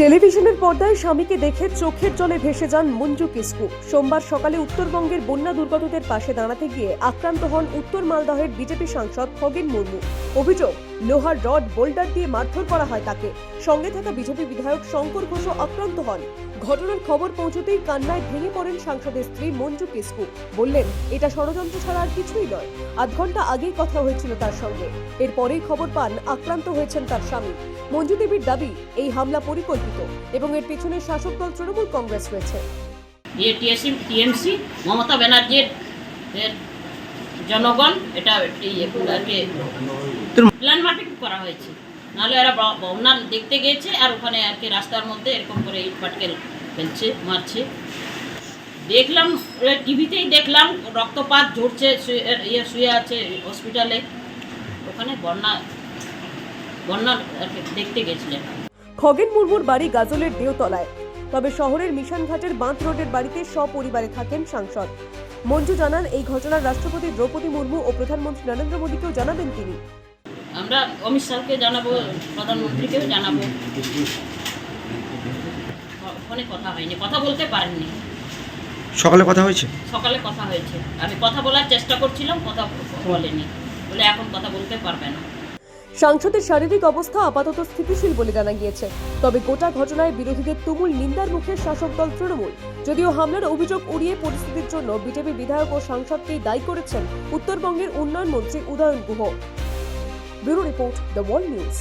টেলিভিশনের পর্দায় স্বামীকে দেখে চোখের জলে ভেসে যান মঞ্জু কিস্কু। সোমবার সকালে উত্তরবঙ্গের বন্যা দুর্গতদের পাশে দাঁড়াতে গিয়ে আক্রান্ত হন উত্তর মালদহের বিজেপি সাংসদ খগেন মুর্মু। অভিযোগ, লোহার রড, বোল্ডার দিয়ে মারধর করা হয় তাকে। সঙ্গে থাকা বিজেপি বিধায়ক শঙ্কর ঘোষও আক্রান্ত হন। ঘটনার খবর পৌঁছতেই কান্নায় ভেঙে পড়েন সাংসদের স্ত্রী মঞ্জু কিস্কু। বললেন, এটা ষড়যন্ত্র ছাড়া আর কিছুই নয়। আধ ঘণ্টা আগেই কথা হয়েছিল তার সঙ্গে। এরপরেই খবর পান আক্রান্ত হয়েছেন তার স্বামী। মঞ্জু দেবীর দাবি, এই হামলা পরিকল্পিত এবং এর পেছনে শাসক দল তৃণমূল কংগ্রেস রয়েছে। টিএসসি, টিএমসি, মমতা ব্যানার্জির জনগণ, এটা প্ল্যান মাফিক করা হয়েছে। নাহলে এরা বন্যা দেখতে গিয়েছে আর ওখানে আর কি রাস্তার মধ্যে এরকম করে ইট পাটকেল ফেলছে, মারছে। দেখলাম টিভিতেই দেখলাম, রক্তপাত ঝরছে ইয়ে শুয়ে আছে হসপিটালে। ওখানে বন্যা বন্যা দেখতে গেছিলেন। খগেন মুর্মুর বাড়ি গাজলের দেওতলায়। তবে শহরের মিশনঘাটের বাঁধ রোডের বাড়িতে সপরিবারে থাকেন সাংসদ। মঞ্জু জানান এই ঘটনার রাষ্ট্রপতি দ্রৌপদী মুর্মু ও প্রধানমন্ত্রী নরেন্দ্র মোদীকেও জানাবেন তিনি। আমরা অমিত শাহকে জানাব প্রধানমন্ত্রীকেও জানাব। ফোনে কথা হয়নি কথা বলতে পারেননি। সকালে কথা হয়েছে? সকালে কথা হয়েছে। আমি কথা বলার চেষ্টা করছিলাম কথা বলেনি। বলে এখন কথা বলতে পারবে না। সাংসদের শারীরিক অবস্থা আপাতত স্থিতিশীল বলে জানা গিয়েছে। তবে গোটা ঘটনায় বিরোধীদের তুমুল নিন্দার মুখে শাসক দল তৃণমূল। যদিও হামলার অভিযোগ উড়িয়ে পরিস্থিতির জন্য বিজেপি বিধায়ক ও সাংসদকেই দায়ী করেছেন উত্তরবঙ্গের উন্নয়ন মন্ত্রী Udayan Guha. Bureau report the world news.